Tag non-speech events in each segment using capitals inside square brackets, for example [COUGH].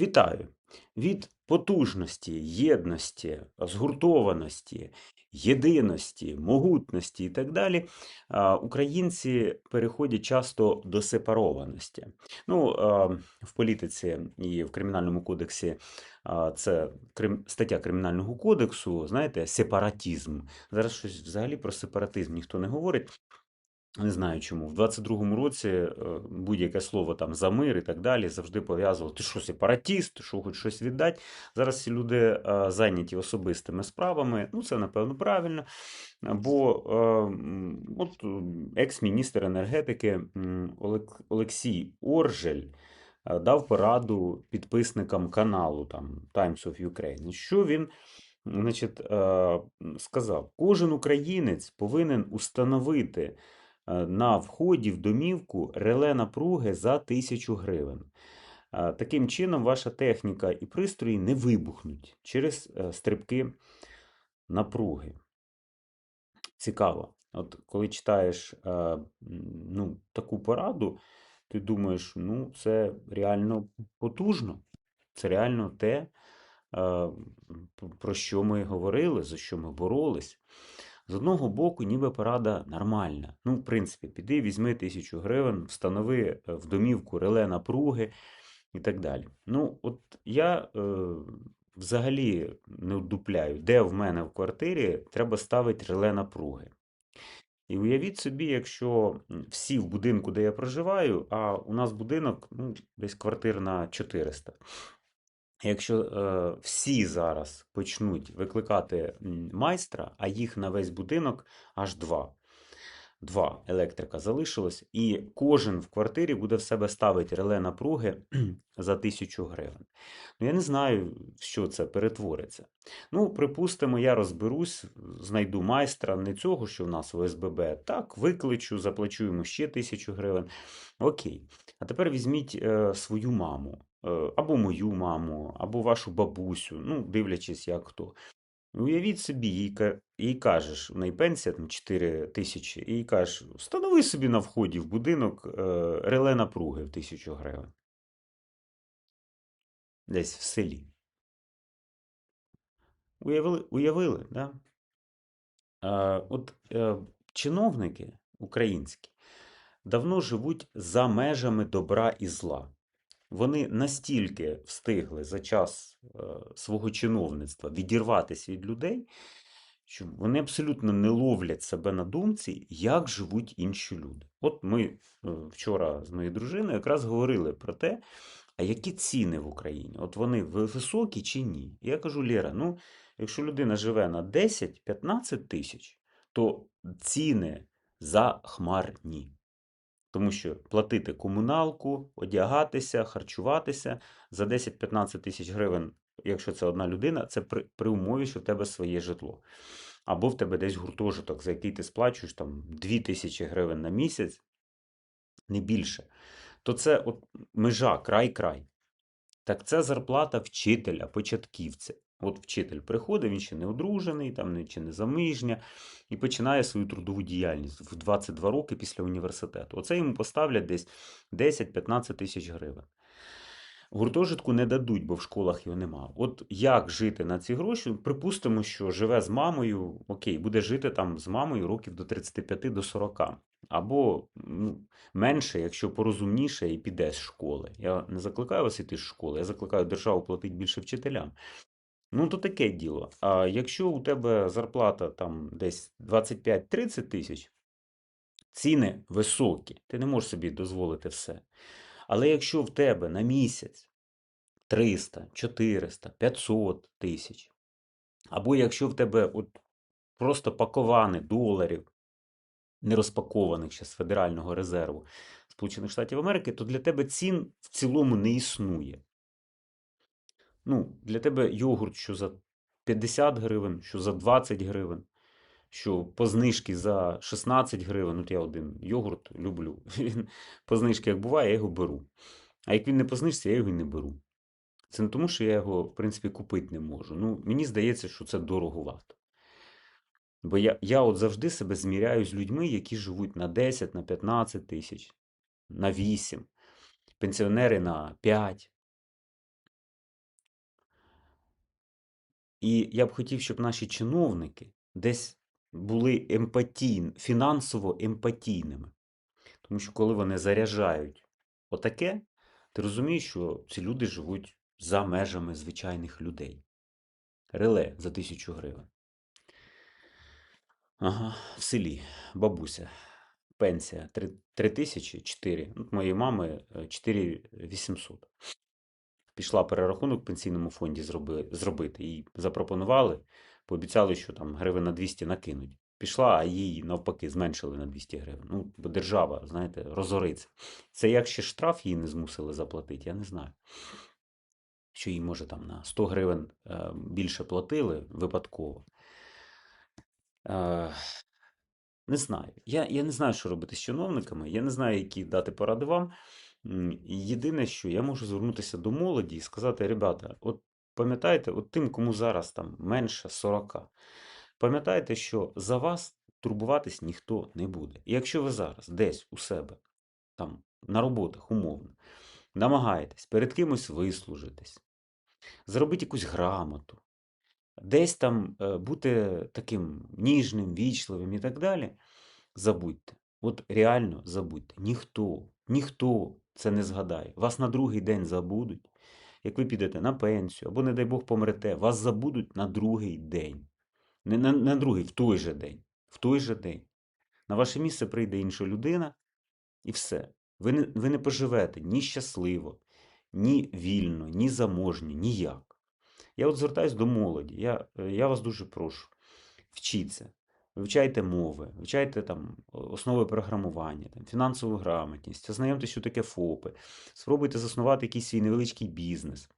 Вітаю! Від потужності, єдності, згуртованості, єдиності, могутності і так далі, українці переходять часто до сепарованості. Ну, в політиці і в Кримінальному кодексі це стаття Кримінального кодексу, знаєте, сепаратізм. Зараз щось взагалі про сепаратизм ніхто не говорить. Не знаю чому. В 22-му році е, будь-яке слово там за мир і так далі завжди пов'язувало. Ти що, сепаратіст, ти що хоч щось віддати. Зараз всі люди е, зайняті особистими справами. Ну, це напевно правильно. Бо е, от екс-міністр енергетики Олек- Олексій Оржель е, дав пораду підписникам каналу там Times of Ukraine. Що він значить, е, сказав? Кожен українець повинен установити е, на вході в домівку реле напруги за 1000 гривень. Е, Таким чином, ваша техніка і пристрої не вибухнуть через е, стрибки напруги. Цікаво. От коли читаєш е, ну, таку пораду, ти думаєш, ну, це реально потужно. Це реально те, е, про що ми говорили, за що ми боролись. З одного боку, ніби порада нормальна. Ну, в принципі, піди, візьми тисячу гривень, встанови е, в домівку реле напруги і так далі. Ну, от я е, взагалі не вдупляю, де в мене в квартирі треба ставити реле напруги. І уявіть собі, якщо всі в будинку, де я проживаю, а у нас будинок ну, десь квартир на 400. Якщо е, всі зараз почнуть викликати майстра, а їх на весь будинок аж два. Два електрика залишилось, і кожен в квартирі буде в себе ставити реле напруги [CLEARS THROAT] за 1000 гривень. Ну, я не знаю, що це перетвориться. Ну, припустимо, я розберусь, знайду майстра не цього, що в нас в ОСББ. Так, викличу, заплачу йому ще 1000 гривень. Окей. А тепер візьміть е, свою маму, е, або мою маму, або вашу бабусю, ну, дивлячись, як хто. Уявіть собі, їй кажеш, в неї пенсія там 4 тисячі, і їй кажеш, встанови собі на вході в будинок е, реле напруги в тисячу гривень. Десь в селі. Уявили, уявили, да? Е, от е, чиновники українські давно живуть за межами добра і зла. Вони настільки встигли за час е, свого чиновництва відірватися від людей, що вони абсолютно не ловлять себе на думці, як живуть інші люди. От ми е, вчора з моєю дружиною якраз говорили про те, а які ціни в Україні? От вони високі чи ні? Я кажу, Лєра, ну, якщо людина живе на 10-15 тисяч, то ціни захмарні. Тому що платити комуналку, одягатися, харчуватися за 10-15 тисяч гривень, якщо це одна людина, це при, при умові, що в тебе своє житло. Або в тебе десь гуртожиток, за який ти сплачуєш там 2 тисячі гривень на місяць, не більше. То це от межа, край-край. Так це зарплата вчителя, початківця. От вчитель приходить, він ще не одружений, там чи не заміжня, і починає свою трудову діяльність в 22 роки після університету. Оце йому поставлять десь 10-15 тисяч гривень. Гуртожитку не дадуть, бо в школах його нема. От як жити на ці гроші? Припустимо, що живе з мамою, окей, буде жити там з мамою років до 35 до 40. Або ну, менше, якщо порозумніше і піде з школи. Я не закликаю вас іти з школи, я закликаю державу платити більше вчителям. Ну, то таке діло. А якщо у тебе зарплата там десь 25-30 тисяч, ціни високі, ти не можеш собі дозволити все. Але якщо в тебе на місяць 300, 400, 500 тисяч, або якщо в тебе от просто паковани доларів, не розпакованих ще з Федерального резерву Сполучених Штатів Америки, то для тебе цін в цілому не існує. Ну, для тебе йогурт, що за 50 гривень, що за 20 гривень, що по знижці за 16 гривень. От я один йогурт люблю. [LAUGHS] Він по знижці, як буває, я його беру. А як він не по знижці, я його і не беру. Це не тому, що я його, в принципі, купити не можу. Ну, мені здається, що це дороговато. Бо я, я от завжди себе зміряю з людьми, які живуть на 10, на 15 тисяч, на 8, пенсіонери на 5. І я б хотів, щоб наші чиновники десь були емпатійн, фінансово емпатійними. Тому що коли вони заряджають отаке, ти розумієш, що ці люди живуть за межами звичайних людей. Реле за тисячу гривень. Ага, в селі, бабуся. Пенсія 3, 3 тисячі 4. Ну, моєї мами е, 4 800. Пішла перерахунок в пенсійному фонді зроби, зробити. Їй запропонували, пообіцяли, що там гривень на 200 накинуть. Пішла, а їй навпаки зменшили на 200 гривень. Ну, бо держава, знаєте, розориться. Це як ще штраф їй не змусили заплатити, я не знаю. Що їй, може, там на 100 гривень е, більше платили випадково. Е, не знаю. Я, я не знаю, що робити з чиновниками, я не знаю, які дати поради вам. Єдине, що я можу звернутися до молоді і сказати, ребята, от пам'ятаєте, от тим, кому зараз там менше 40, пам'ятайте, що за вас турбуватись ніхто не буде. І якщо ви зараз десь у себе, там, на роботах умовно, намагаєтесь перед кимось вислужитись, зробити якусь грамоту, десь там е, бути таким ніжним, вічливим і так далі, забудьте. От реально забудьте. Ніхто, ніхто це не згадає. Вас на другий день забудуть. Як ви підете на пенсію, або, не дай Бог, помрете, вас забудуть на другий день. Не на, на другий, в той же день. В той же день. На ваше місце прийде інша людина, і все. Ви не, ви не поживете ні щасливо, ні вільно, ні заможні, ніяк. Я от звертаюсь до молоді. Я, е, я вас дуже прошу. Вчіться. Вивчайте мови, вивчайте там основи програмування, там, фінансову грамотність, ознайомтесь, що таке ФОПи, спробуйте заснувати якийсь свій невеличкий бізнес,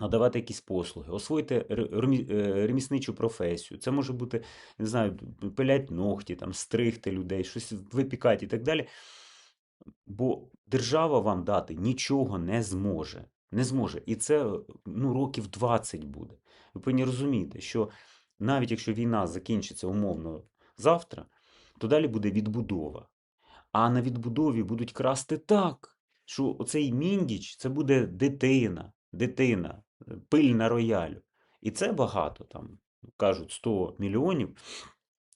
надавати якісь послуги, ремі- е, ремісничу професію. Це може бути, не знаю, пилять ногті, там, стригти людей, щось випікати і так далі. Бо держава вам дати нічого не зможе. Не зможе. І це ну, років 20 буде. Ви повинні розуміти, що навіть якщо війна закінчиться умовно завтра, то далі буде відбудова. А на відбудові будуть красти так, що оцей міндіч це буде дитина, дитина, е, пиль на роялю. І це багато, там кажуть 100 мільйонів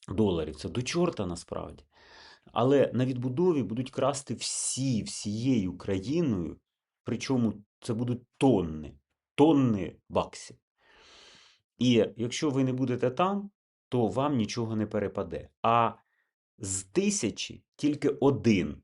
доларів. Це до чорта насправді. Але на відбудові будуть красти всі, всією країною, причому це будуть тонни, тонни баксів. І якщо ви не будете там, то вам нічого не перепаде. А з тисячі тільки один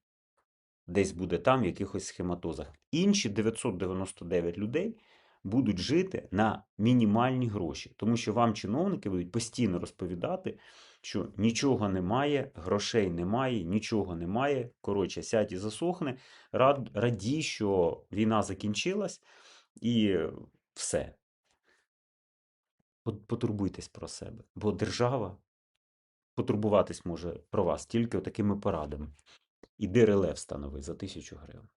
десь буде там в якихось схематозах. Інші 999 людей будуть жити на мінімальні гроші, тому що вам чиновники будуть постійно розповідати, що нічого немає, грошей немає, нічого немає. Коротше, сядь і засохне. Рад, радій, що війна закінчилась, і все. Пот- Потурбуйтесь про себе, бо держава потурбуватись може про вас тільки такими порадами. Іди реле встанови за тисячу гривень.